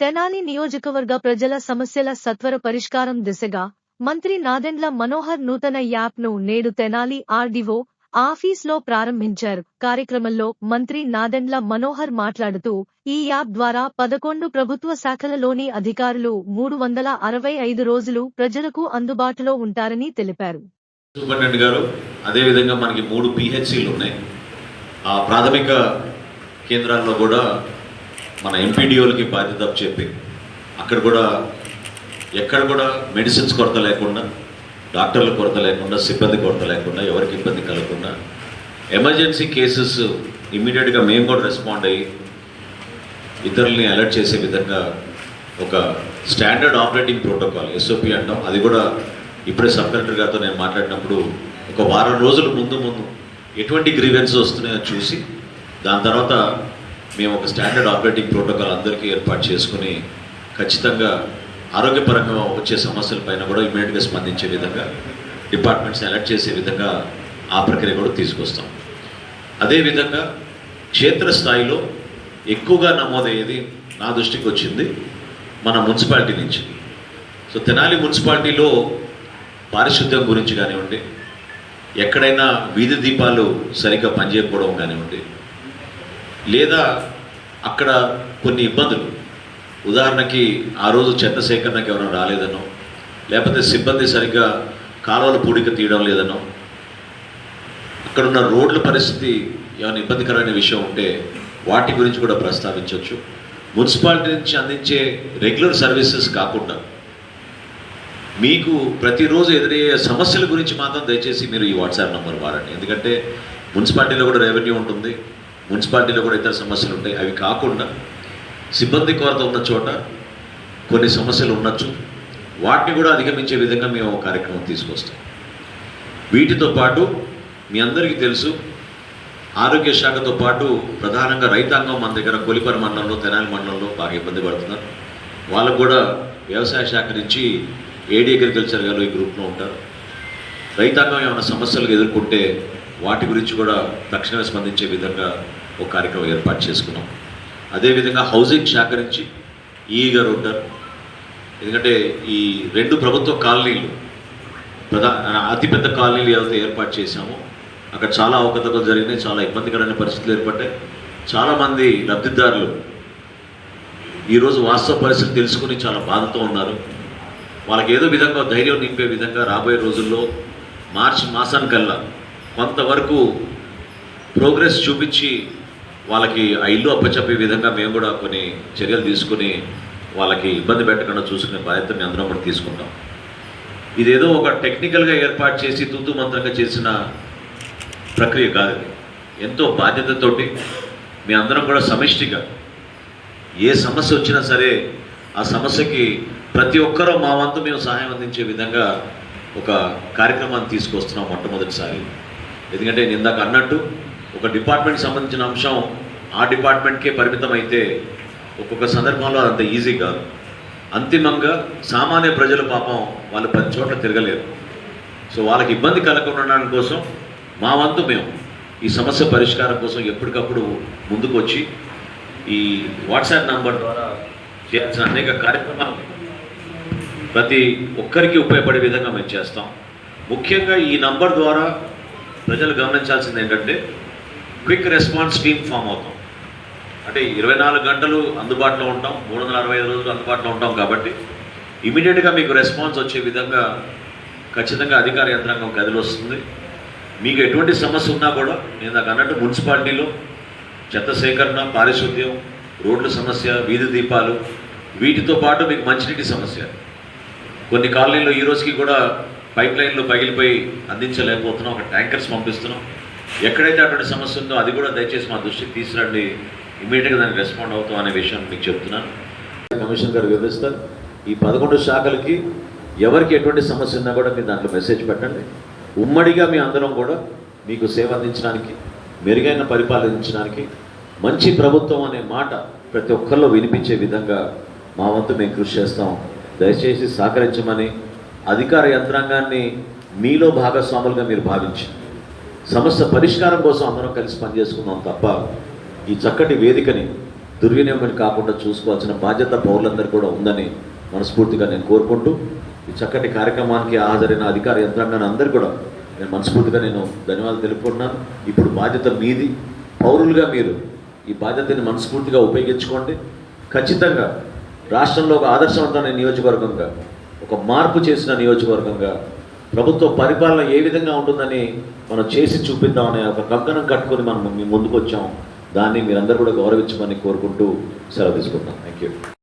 తెనాలి నియోజకవర్గ ప్రజల సమస్యల సత్వర పరిష్కారం దిశగా మంత్రి నాదెండ్ల మనోహర్ నూతన యాప్ను నేడు తెనాలి ఆర్డీఓ ఆఫీస్లో ప్రారంభించారు. కార్యక్రమంలో మంత్రి నాదెండ్ల మనోహర్ మాట్లాడుతూ ఈ యాప్ ద్వారా పదకొండు ప్రభుత్వ శాఖలలోని అధికారులు మూడు వందల అరవై ఐదు రోజులు ప్రజలకు అందుబాటులో ఉంటారని తెలిపారు. సూపరింటెండెంట్ గారు అదేవిధంగా మనకి మూడు పిహెచ్సిలు ఉన్నాయి. ఆ ప్రాథమిక కేంద్రాల్లో కూడా మన ఎంపీడీఓలకి బాధ్యత చెప్పి అక్కడ కూడా ఎక్కడ కూడా మెడిసిన్స్ కొరత లేకుండా డాక్టర్ల కొరత లేకుండా సిబ్బంది కొరత లేకుండా ఎవరికి ఇబ్బంది కలగకుండా ఎమర్జెన్సీ కేసెస్ ఇమీడియట్గా మేము కూడా రెస్పాండ్ అయ్యి ఇతరుల్ని అలర్ట్ చేసే విధంగా ఒక స్టాండర్డ్ ఆపరేటింగ్ ప్రోటోకాల్ ఎస్ఓపి అంటాం. అది కూడా ఇప్పుడే సబ్ కలెక్టర్ గారితో నేను మాట్లాడినప్పుడు ఒక వారం రోజుల ముందు ముందు ఎటువంటి గ్రీవెన్స్ వస్తున్నాయో చూసి దాని తర్వాత మేము ఒక స్టాండర్డ్ ఆపరేటింగ్ ప్రోటోకాల్ అందరికీ ఏర్పాటు చేసుకుని ఖచ్చితంగా ఆరోగ్యపరంగా వచ్చే సమస్యలపైన కూడా ఇమీడియట్గా స్పందించే విధంగా డిపార్ట్మెంట్స్ అలర్ట్ చేసే విధంగా ఆ ప్రక్రియ కూడా తీసుకొస్తాం. అదేవిధంగా క్షేత్రస్థాయిలో ఎక్కువగా నమోదయ్యేది నా దృష్టికి వచ్చింది మన మున్సిపాలిటీ నుంచి. సో తెనాలి మున్సిపాలిటీలో పారిశుద్ధ్యం గురించి కానివ్వండి ఎక్కడైనా వీధి దీపాలు సరిగ్గా పనిచేయకపోవడం కానివ్వండి లేదా అక్కడ కొన్ని ఇబ్బందులు. ఉదాహరణకి ఆ రోజు చెత్త సేకరణకి ఎవరైనా రాలేదనో లేకపోతే సిబ్బంది సరిగ్గా కాలువల పూడిక తీయడం లేదనో అక్కడ ఉన్న రోడ్ల పరిస్థితి ఏమైనా ఇబ్బందికరమైన విషయం ఉంటే వాటి గురించి కూడా ప్రస్తావించవచ్చు మున్సిపాలిటీ నుంచి అందించే రెగ్యులర్ సర్వీసెస్ కాకుండా మీకు ప్రతిరోజు ఎదురయ్యే సమస్యల గురించి మాత్రం దయచేసి మీరు ఈ వాట్సాప్ నెంబర్ వాడండి ఎందుకంటే మున్సిపాలిటీలో కూడా రెవెన్యూ ఉంటుంది. మున్సిపాలిటీలో కూడా ఇతర సమస్యలు ఉంటాయి. అవి కాకుండా సిబ్బంది కొరత ఉన్న చోట కొన్ని సమస్యలు ఉండొచ్చు. వాటిని కూడా అధిగమించే విధంగా మేము ఒక కార్యక్రమం తీసుకొస్తాం. వీటితో పాటు మీ అందరికీ తెలుసు ఆరోగ్య శాఖతో పాటు ప్రధానంగా రైతాంగం మన దగ్గర కొలిపర మండలంలో తెనాలి మండలంలో బాగా ఇబ్బంది పడుతున్నారు. వాళ్ళకు కూడా వ్యవసాయ శాఖ నుంచి ఏడీ అగ్రికల్చర్ గారు ఈ గ్రూప్లో ఉంటారు. రైతాంగం ఏమైనా సమస్యలు ఎదుర్కొంటే వాటి గురించి కూడా తక్షణమే స్పందించే విధంగా ఒక కార్యక్రమం ఏర్పాటు చేసుకున్నాం. అదేవిధంగా హౌసింగ్ శాఖ నుంచి ఈ గారు ఉంటారు ఎందుకంటే ఈ రెండు ప్రభుత్వ కాలనీలు ప్రధాన అతిపెద్ద కాలనీలు ఏదైతే ఏర్పాటు చేశామో అక్కడ చాలా అవకతవకలు జరిగినాయి చాలా ఇబ్బందికరమైన పరిస్థితులు ఏర్పడ్డాయి. చాలామంది లబ్ధిదారులు ఈరోజు వాస్తవ పరిస్థితి తెలుసుకుని చాలా బాధతో ఉన్నారు. వాళ్ళకి ఏదో విధంగా ధైర్యం నింపే విధంగా రాబోయే రోజుల్లో మార్చి మాసానికల్లా కొంతవరకు ప్రోగ్రెస్ చూపించి వాళ్ళకి ఆ ఇల్లు అప్పచెప్పే విధంగా మేము కూడా కొన్ని చర్యలు తీసుకుని వాళ్ళకి ఇబ్బంది పెట్టకుండా చూసుకునే బాధ్యత మేము అందరం కూడా తీసుకుంటాం. ఇదేదో ఒక టెక్నికల్గా ఏర్పాటు చేసి తుత్తు మంత్రంగా చేసిన ప్రక్రియ కాదు ఎంతో బాధ్యతతోటి మీ అందరం కూడా సమిష్టిగా ఏ సమస్య వచ్చినా సరే ఆ సమస్యకి ప్రతి ఒక్కరూ మా వంతు మేము సహాయం అందించే విధంగా ఒక కార్యక్రమాన్ని తీసుకొస్తున్నాం మొట్టమొదటిసారి. ఎందుకంటే నేను ఇందాక అన్నట్టు ఒక డిపార్ట్మెంట్ సంబంధించిన అంశం ఆ డిపార్ట్మెంట్కే పరిమితం అయితే ఒక్కొక్క సందర్భంలో అంత ఈజీ కాదు. అంతిమంగా సామాన్య ప్రజల పాపం వాళ్ళు పది చోట్ల తిరగలేరు. సో వాళ్ళకి ఇబ్బంది కలగకుండా కోసం మా వంతు మేము ఈ సమస్య పరిష్కారం కోసం ఎప్పటికప్పుడు ముందుకు వచ్చి ఈ వాట్సాప్ నంబర్ ద్వారా చేయాల్సిన అనేక కార్యక్రమాలు ప్రతి ఒక్కరికి ఉపయోగపడే విధంగా మేము చేస్తాం. ముఖ్యంగా ఈ నంబర్ ద్వారా ప్రజలు గమనించాల్సింది ఏంటంటే క్విక్ రెస్పాన్స్ టీమ్ ఫామ్ అవుతాం. అంటే ఇరవై నాలుగు గంటలు అందుబాటులో ఉంటాం మూడు వందల అరవై ఐదు రోజులు అందుబాటులో ఉంటాం కాబట్టి ఇమీడియట్గా మీకు రెస్పాన్స్ వచ్చే విధంగా ఖచ్చితంగా అధికార యంత్రాంగం గదిలో వస్తుంది. మీకు ఎటువంటి సమస్య ఉన్నా కూడా నేను నాకు అన్నట్టు మున్సిపాలిటీలో చెత్త సేకరణ పారిశుద్ధ్యం రోడ్ల సమస్య వీధి దీపాలు వీటితో పాటు మీకు మంచినీటి సమస్య. కొన్ని కాలనీలో ఈ రోజుకి కూడా పైప్ లైన్లు పగిలిపోయి అందించలేకపోతున్నాం ఒక ట్యాంకర్స్ పంపిస్తున్నాం. ఎక్కడైతే అటువంటి సమస్య ఉందో అది కూడా దయచేసి మా దృష్టికి తీసుకురండి. ఇమీడియట్గా దానికి రెస్పాండ్ అవుతాం అనే విషయం మీకు చెప్తున్నాను. కమిషన్ గారు వివరిస్తారు. ఈ పదకొండు శాఖలకి ఎవరికి ఎటువంటి సమస్య ఉన్నా కూడా మీరు దాంట్లో మెసేజ్ పెట్టండి. ఉమ్మడిగా మీ అందరం కూడా మీకు సేవ అందించడానికి మెరుగైన పరిపాలించడానికి మంచి ప్రభుత్వం అనే మాట ప్రతి ఒక్కరిలో వినిపించే విధంగా మా వంతు మేము కృషి చేస్తాం. దయచేసి సహకరించమని అధికార యంత్రాంగాన్ని మీలో భాగస్వాములుగా మీరు భావించి సమస్య పరిష్కారం కోసం అందరం కలిసి పనిచేసుకుందాం తప్ప ఈ చక్కటి వేదికని దుర్వినియోగం కాకుండా చూసుకోవాల్సిన బాధ్యత పౌరులందరూ కూడా ఉందని మనస్ఫూర్తిగా నేను కోరుకుంటూ ఈ చక్కటి కార్యక్రమానికి హాజరైన అధికార యంత్రాంగాన్ని అందరూ కూడా నేను మనస్ఫూర్తిగా నేను ధన్యవాదాలు తెలుపుకుంటున్నాను. ఇప్పుడు బాధ్యత మీది. పౌరులుగా మీరు ఈ బాధ్యతని మనస్ఫూర్తిగా ఉపయోగించుకోండి. ఖచ్చితంగా రాష్ట్రంలో ఒక ఆదర్శవంతమైన నియోజకవర్గంగా ఒక మార్పు చేసిన నియోజకవర్గంగా ప్రభుత్వ పరిపాలన ఏ విధంగా ఉంటుందని మనం చేసి చూపిద్దామనే ఒక కంకణం కట్టుకొని మనం ముందుకు వచ్చాం దాన్ని మీరందరూ కూడా గౌరవించమని కోరుకుంటూ సెలవు తీసుకుంటాం థ్యాంక్ యూ